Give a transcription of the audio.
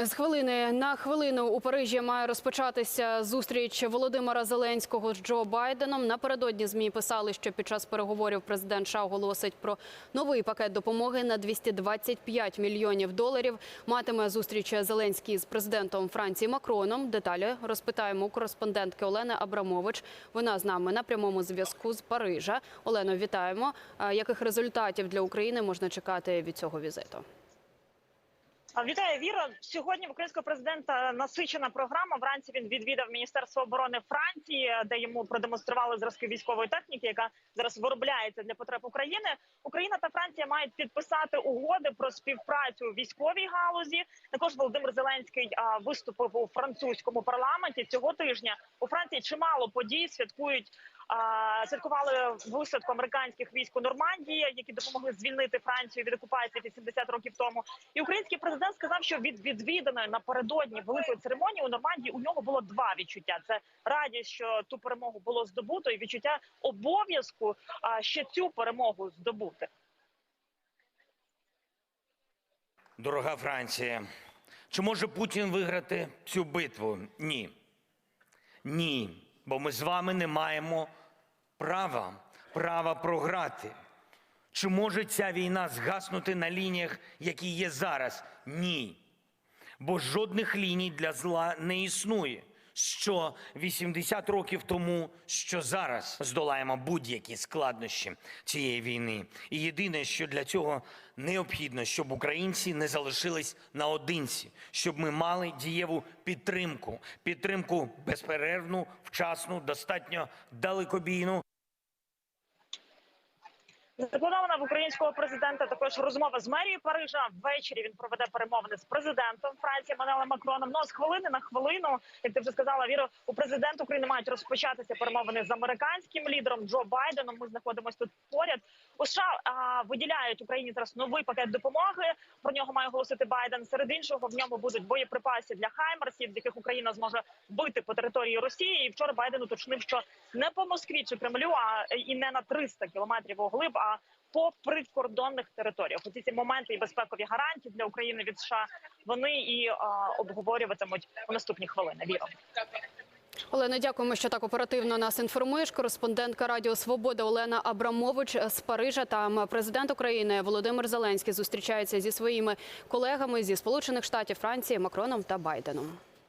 З хвилини на хвилину у Парижі має розпочатися зустріч Володимира Зеленського з Джо Байденом. Напередодні змі писали, що під час переговорів президент США оголосить про новий пакет допомоги на 225 мільйонів доларів. Матиме зустріч Зеленський з президентом Франції Макроном. Деталі розпитаємо у кореспондентки Олени Абрамович. Вона з нами на прямому зв'язку з Парижа. Олено, вітаємо. Яких результатів для України можна чекати від цього візиту? Вітаю, Віро. Сьогодні в українського президента насичена програма. Вранці він відвідав Міністерство оборони Франції, де йому продемонстрували зразки військової техніки, яка зараз виробляється для потреб України. Україна та Франція мають підписати угоди про співпрацю у військовій галузі. Також Володимир Зеленський виступив у французькому парламенті цього тижня. У Франції чимало подій святкують. Святкували висадку американських військ у Нормандії, які допомогли звільнити Францію від окупації 80 років тому. І український президент сказав, що від відвіданої напередодні великої церемонії у Нормандії у нього було два відчуття: це радість, що ту перемогу було здобуто, і відчуття обов'язку ще цю перемогу здобути. Дорога Франція, чи може Путін виграти цю битву? Ні. Ні. Бо ми з вами не маємо права, права програти. Чи може ця війна згаснути на лініях, які є зараз? Ні. Бо жодних ліній для зла не існує. Що 80 років тому, що зараз здолаємо будь-які складнощі цієї війни. І єдине, що для цього необхідно, щоб українці не залишились наодинці, щоб ми мали дієву підтримку, підтримку безперервну, вчасну, достатньо далекобійну. Запланована в українського президента також розмова з мерією Парижа. Ввечері він проведе перемовини з президентом Франції Мануелем Макроном. Ну а з хвилини на хвилину, як ти вже сказала, Віро, у президента України мають розпочатися перемовини з американським лідером Джо Байденом. Ми знаходимося тут поряд. У США а, виділяють Україні зараз новий пакет допомоги. Про нього має оголосити Байден. Серед іншого в ньому будуть боєприпаси для Хаймерсів, з яких Україна зможе бити по території Росії. І вчора Байден уточнив, що не по Москві чи Кремлю, а і не на 300 кілометрів оглиб, а по прикордонних територіях. Оці ці моменти і безпекові гарантії для України від США вони і а, обговорюватимуть у наступні хвилини. Віро. Олена, дякуємо, що так оперативно нас інформуєш. Кореспондентка Радіо Свобода Олена Абрамович з Парижа. Там президент України Володимир Зеленський зустрічається зі своїми колегами зі Сполучених Штатів, Франції, Макроном та Байденом.